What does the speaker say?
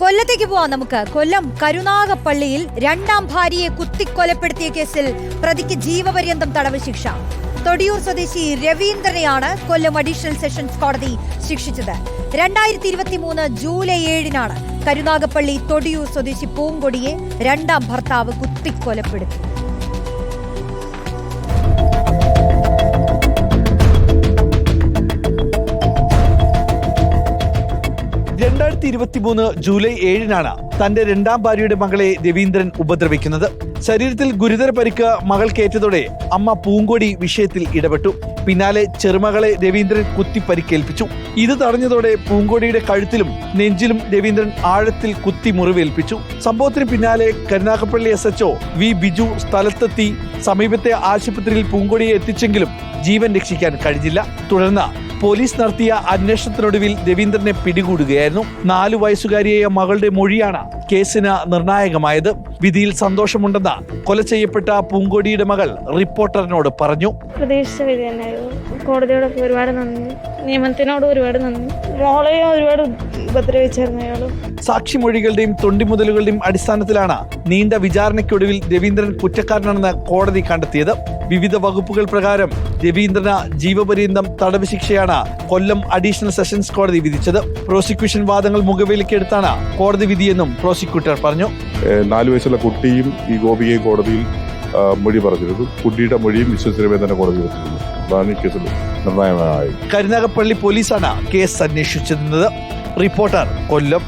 കൊല്ലത്തേക്ക് പോവാം നമുക്ക്. കൊല്ലം കരുനാഗപ്പള്ളിയിൽ രണ്ടാം ഭാര്യയെ കുത്തിക്കൊലപ്പെടുത്തിയ കേസിൽ പ്രതിക്ക് ജീവപര്യന്തം തടവ് ശിക്ഷ. തൊടിയൂർ സ്വദേശി രവീന്ദ്രനെയാണ് കൊല്ലം അഡീഷണൽ സെഷൻസ് കോടതി ശിക്ഷിച്ചത്. രണ്ടായിരത്തി ഇരുപത്തി മൂന്ന് ജൂലൈ ഏഴിനാണ് കരുനാഗപ്പള്ളി തൊടിയൂർ സ്വദേശി പൂങ്കൊടിയെ രണ്ടാം ഭർത്താവ് കുത്തിക്കൊലപ്പെടുത്തി. രണ്ടായിരത്തി ഇരുപത്തി മൂന്ന് ജൂലൈ ഏഴിനാണ് തന്റെ രണ്ടാം ഭാര്യയുടെ മകളെ രവീന്ദ്രൻ ഉപദ്രവിക്കുന്നത്. ശരീരത്തിൽ ഗുരുതര പരിക്ക് മകൾക്കേറ്റതോടെ അമ്മ പൂങ്കോടി വിഷയത്തിൽ ഇടപെട്ടു. പിന്നാലെ ചെറുമകളെ രവീന്ദ്രൻ കുത്തി പരിക്കേൽപ്പിച്ചു ഇത് തടഞ്ഞതോടെ പൂങ്കോടിയുടെ കഴുത്തിലും നെഞ്ചിലും രവീന്ദ്രൻ ആഴത്തിൽ കുത്തി മുറിവേൽപ്പിച്ചു. സംഭവത്തിന് പിന്നാലെ Karunagappally S H O V Biju സ്ഥലത്തെത്തി സമീപത്തെ ആശുപത്രിയിൽ പൂങ്കോടിയെ എത്തിച്ചെങ്കിലും ജീവൻ രക്ഷിക്കാൻ കഴിഞ്ഞില്ല. തുടർന്ന് പോലീസ് നടത്തിയ അന്വേഷണത്തിനൊടുവിൽ രവീന്ദ്രനെ പിടികൂടുകയായിരുന്നു. നാലു വയസ്സുകാരിയായ മകളുടെ മൊഴിയാണ് കേസിന് നിർണായകമായത്. വിധിയിൽ സന്തോഷമുണ്ടെന്ന് കൊല ചെയ്യപ്പെട്ട പൂങ്കോടിയുടെ മകൾ റിപ്പോർട്ടറിനോട് പറഞ്ഞു. പ്രതീക്ഷിച്ച വിധി തന്നെയായിരുന്നു. കോടതിയോടൊക്കെ ഒരുപാട് നന്ദി. നിയമത്തിനോട് ഒരുപാട് നന്ദി. മോളെയും ഒരുപാട് ഉപദ്രവിച്ചായിരുന്നു അയാൾ സാക്ഷിമൊഴികളുടെയും തൊണ്ടിമുതലുകളുടെയും അടിസ്ഥാനത്തിലാണ് നീണ്ട വിചാരണയ്ക്കൊടുവിൽ രവീന്ദ്രൻ കുറ്റക്കാരനാണെന്ന് കോടതി കണ്ടെത്തിയത്. വിവിധ വകുപ്പുകൾ പ്രകാരം രവീന്ദ്രന് ജീവപര്യന്തം തടവ് ശിക്ഷയാണ് കൊല്ലം അഡീഷണൽ സെഷൻസ് കോടതി വിധിച്ചത്. പ്രോസിക്യൂഷൻ വാദങ്ങൾ മുഖവിലക്കെടുത്താണ് കോടതി വിധിയെന്നും പ്രോസിക്യൂട്ടർ പറഞ്ഞു. നാലു വയസ്സുള്ള കുട്ടിയും ഈ ഗോപികയും കോടതിയിൽ മൊഴി പറഞ്ഞിരുന്നു. കുട്ടിയുടെ മൊഴിയും വിശ്വസിരവേ തന്നെ കോടതി വെച്ചിരുന്നു അതാണ് ഈ കേസിൽ നിർണായകമായി കരുനാഗപ്പള്ളി പോലീസാണ് കേസ് അന്വേഷിച്ചിരുന്നത് റിപ്പോർട്ടർ കൊല്ലം.